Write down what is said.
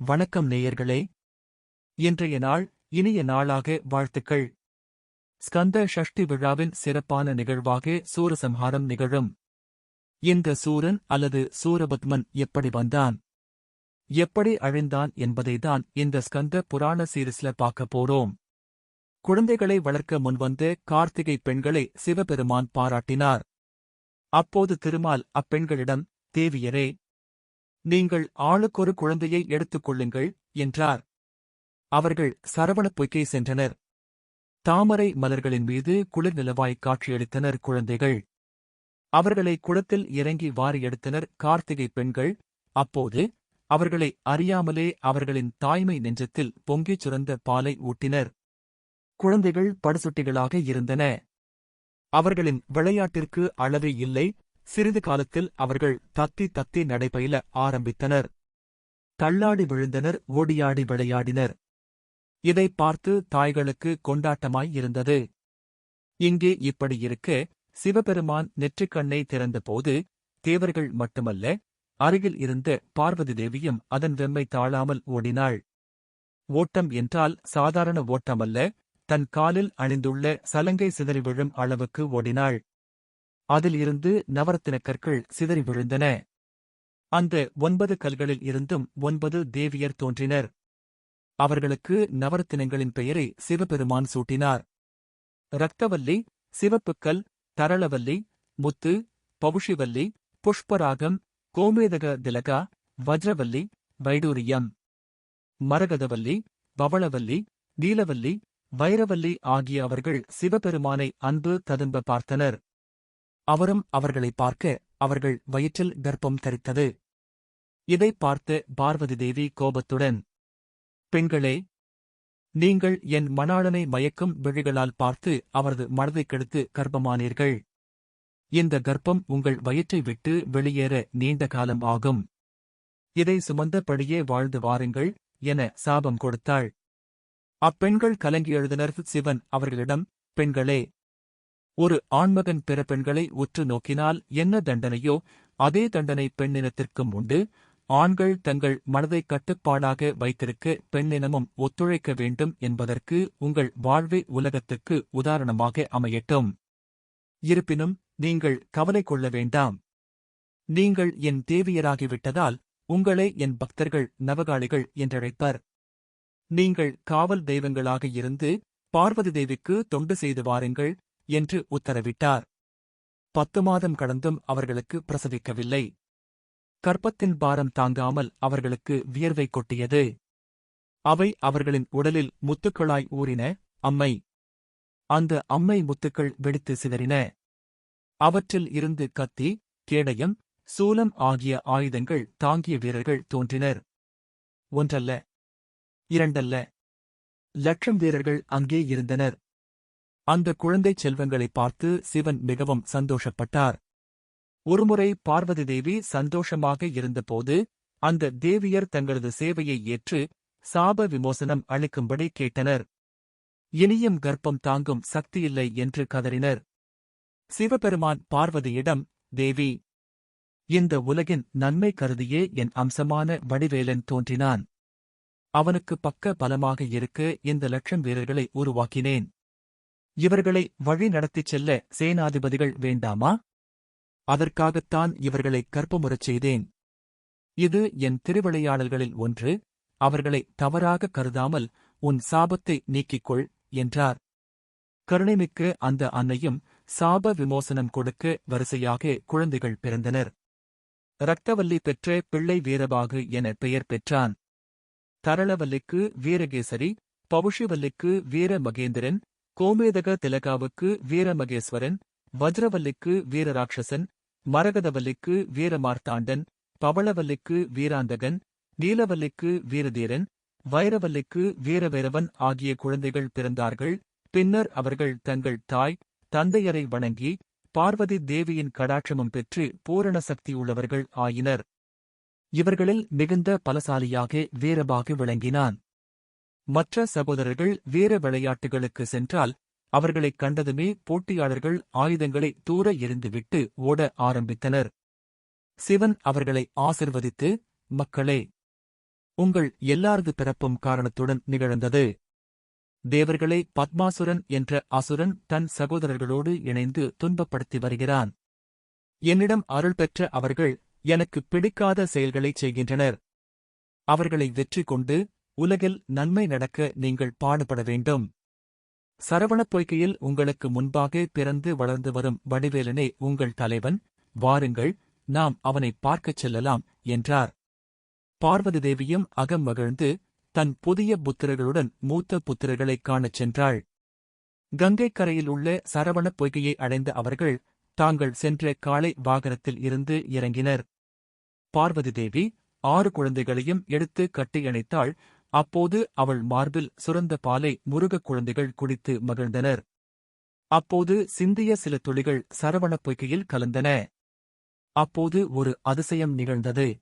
வணக்கம் நேயர்களே. இன்றைய நாள் இனிய நாளாக வாழ்த்துக்கள். ஸ்கந்த ஷஷ்டி விழாவின் சிறப்பான நிகழ்வாக சூரசம்ஹாரம் நிகழும். இந்த சூரன் அல்லது சூரபத்மன் எப்படி வந்தான்? எப்படி அழிந்தான் என்பதைதான் இந்த ஸ்கந்த புராண சீரிஸ்ல பார்க்க போறோம். குழந்தைகளை வளர்க்க முன்வந்து கார்த்திகை பெண்களை சிவபெருமான் பாராட்டினார். அப்போது திருமால் அப்பெண்களிடம் தேவியரே நீங்கள் ஆளுக்கொரு குழந்தையை எடுத்துக் கொள்ளுங்கள் என்றார். அவர்கள் சரவணப் பொய்க்கை சென்றனர். தாமரை மலர்களின் மீது குளிர் நிலவாய் காட்சியளித்தனர் குழந்தைகள். அவர்களை குளத்தில் இறங்கி வாரி எடுத்தனர் கார்த்திகை பெண்கள். அப்போது அவர்களை அறியாமலே அவர்களின் தாய்மை நெஞ்சத்தில் பொங்கிச் சுரந்த பாலை ஊட்டினர். குழந்தைகள் படுசுட்டிகளாக இருந்தன. அவர்களின் விளையாட்டிற்கு அளவே இல்லை. சிறிது காலத்தில் அவர்கள் தத்தி தத்தி நடைபயில ஆரம்பித்தனர். தள்ளாடி விழுந்தனர் ஓடியாடி விளையாடினர். இதை பார்த்து தாய்களுக்கு கொண்டாட்டமாயிருந்தது இங்கே இப்படி இருக்க சிவபெருமான் நெற்றிக்கண்ணை திறந்தபோது தேவர்கள் மட்டுமல்ல அருகில் இருந்த பார்வதி தேவியும் அதன் வெம்மை தாழாமல் ஓடினாள். ஓட்டம் என்றால் சாதாரண ஓட்டமல்ல தன் காலில் அணிந்துள்ள சலங்கை சிதறி விழும் அளவுக்கு ஓடினாள். அதில் இருந்து நவரத்தின கற்கள் சிதறி விழுந்தன. அந்த ஒன்பது கல்களில் இருந்தும் ஒன்பது தேவியர் தோன்றினர். அவர்களுக்கு நவரத்தினங்களின் பெயரை சிவபெருமான் சூட்டினார். இரத்தவல்லி சிவப்புக்கல் தரளவல்லி முத்து பவுஷிவல்லி புஷ்பராகம் கோமேதக திலகா வஜ்ரவல்லி வைடூரியம். மரகதவல்லி பவளவல்லி நீலவல்லி வைரவல்லி ஆகிய அவர்கள் சிவபெருமானை அன்பு ததும்ப பார்த்தனர். அவரும் அவர்களை பார்க்க அவர்கள் வயிற்றில் கர்ப்பம் தரித்தது. இதைப் பார்த்து பார்வதி தேவி கோபத்துடன் பெண்களே நீங்கள் என் மணாளனை மயக்கும் விழிகளால் பார்த்து அவரது மனதைக் கெடுத்து கர்ப்பமானீர்கள். இந்த கர்ப்பம் உங்கள் வயிற்றை விட்டு வெளியேற நீண்ட காலம் ஆகும். இதை சுமந்தபடியே வாழ்ந்து வாருங்கள் என சாபம் கொடுத்தாள். அப்பெண்கள் கலங்கி எழுதினர் சிவன் அவர்களிடம் பெண்களே ஒரு ஆண்மகன் பிற பெண்களை உற்று நோக்கினால் என்ன தண்டனையோ அதே தண்டனை பெண்ணினத்திற்கும் உண்டு. ஆண்கள் தங்கள் மனதைக் கட்டுப்பாடாக வைத்திருக்க பெண்ணினமும் ஒத்துழைக்க வேண்டும் என்பதற்கு உங்கள் வாழ்வை உலகத்துக்கு உதாரணமாக அமையட்டும். இருப்பினும் நீங்கள் கவலை கொள்ள வேண்டாம். நீங்கள் என் தேவியராகிவிட்டதால் உங்களை என் பக்தர்கள் நவகாளிகள் என்றழைப்பர். நீங்கள் காவல் தெய்வங்களாக இருந்து பார்வதி தேவிக்கு தொண்டு செய்து வாருங்கள். என்று உத்தரவிட்டார். பத்து மாதம் கடந்தும் அவர்களுக்கு பிரசவிக்கவில்லை. கற்பத்தின் பாரம் தாங்காமல் அவர்களுக்கு வியர்வை கொட்டியது. அவை அவர்களின் உடலில் முத்துக்களாய் ஊறின அம்மை. அந்த அம்மை முத்துக்கள் வெடித்து சிதறின. அவற்றில் இருந்து கத்தி கேடயம் சூலம் ஆகிய ஆயுதங்கள் தாங்கிய வீரர்கள் தோன்றினர். ஒன்றல்ல இரண்டல்ல. லட்சம் வீரர்கள் அங்கே இருந்தனர். அந்த குழந்தைச் செல்வங்களைப் பார்த்து சிவன் மிகவும் சந்தோஷப்பட்டார். ஒருமுறை பார்வதி தேவி சந்தோஷமாக இருந்தபோது அந்த தேவியர் தங்களது சேவையை ஏற்று சாப விமோசனம் அளிக்கும்படி கேட்டனர். இனியும் கர்ப்பம் தாங்கும் சக்தியில்லை என்று கதறினர். சிவபெருமான் பார்வதியிடம் தேவி இந்த உலகின் நன்மை கருதியே என் அம்சமான வடிவேலன் தோன்றினான். அவனுக்கு பக்க பலமாக இருக்க இந்த லட்சம் வீரர்களை உருவாக்கினேன். இவர்களை வழி நடத்திச் செல்ல சேனாதிபதிகள் வேண்டாமா? அதற்காகத்தான் இவர்களை கற்பமுறச் செய்தேன். இது என் திருவிளையாடல்களில் ஒன்று. அவர்களை தவறாக கருதாமல் உன் சாபத்தை நீக்கிக்கொள் என்றார். கருணைமிக்க அந்த அன்னையும் சாப விமோசனம் கொடுக்க வரிசையாக குழந்தைகள் பிறந்தனர். இரத்தவல்லி பெற்ற பிள்ளை வீரபாகு என பெயர் பெற்றான். தரளவல்லிக்கு வீரகேசரி பவுஷிவல்லிக்கு வீர மகேந்திரன் கோமேதக திலகாவுக்கு வீரமகேஸ்வரன் வஜ்ரவல்லிக்கு வீரராட்சசன் மரகதவல்லிக்கு வீரமார்த்தாண்டன் பவளவல்லிக்கு வீராந்தகன் நீலவல்லிக்கு வீரதீரன் வைரவல்லிக்கு வீரவைரவன் ஆகிய குழந்தைகள் பிறந்தார்கள். பின்னர் அவர்கள் தங்கள் தாய் தந்தையரை வணங்கி பார்வதி தேவியின் கடாட்சமும் பெற்று பூரண சக்தியுள்ளவர்கள் ஆயினர். இவர்களில் மிகுந்த பலசாலியாக வீரபாகு விளங்கினான். மற்ற சகோதரர்கள் வீர விளையாட்டுகளுக்கு சென்றால் அவர்களைக் கண்டதுமே போட்டியாளர்கள் ஆயுதங்களை தூர எறிந்துவிட்டு ஓட ஆரம்பித்தனர். சிவன் அவர்களை ஆசிர்வதித்து மக்களே உங்கள் எல்லாரது பிறப்பும் காரணத்துடன் நிகழ்ந்தது. தேவர்களை பத்மாசுரன் என்ற அசுரன் தன் சகோதரர்களோடு இணைந்து துன்பப்படுத்தி வருகிறான். என்னிடம் அருள் பெற்ற அவர்கள் எனக்கு பிடிக்காத செயல்களைச் செய்கின்றனர். அவர்களை வெற்றி கொண்டு உலகில் நன்மை நடக்க நீங்கள் பாடுபட வேண்டும். சரவணப் பொய்கையில் உங்களுக்கு முன்பாக பிறந்து வளர்ந்து வரும் வடிவேலனே உங்கள் தலைவன் வாருங்கள் நாம் அவனை பார்க்கச் செல்லலாம் என்றார். பார்வதி தேவியும் அகம் மகிழ்ந்து தன் புதிய புத்திரர்களுடன் மூத்த புத்திரர்களைக் காணச் சென்றாள். கங்கைக் கரையில் உள்ள சரவணப் பொய்கையை அடைந்த அவர்கள் தாங்கள் சென்ற காலை வாகனத்தில் இருந்து இறங்கினர். பார்வதி தேவி ஆறு குழந்தைகளையும் எடுத்து கட்டியணைத்தாள். அப்போது அவள் மார்பில் சுரந்த பாலை முருகக் குழந்தைகள் குடித்து மகிழ்ந்தனர். அப்போது சிந்திய சில துளிகள் சரவணப் பொய்கையில் கலந்தன. அப்போது ஒரு அதிசயம் நிகழ்ந்தது.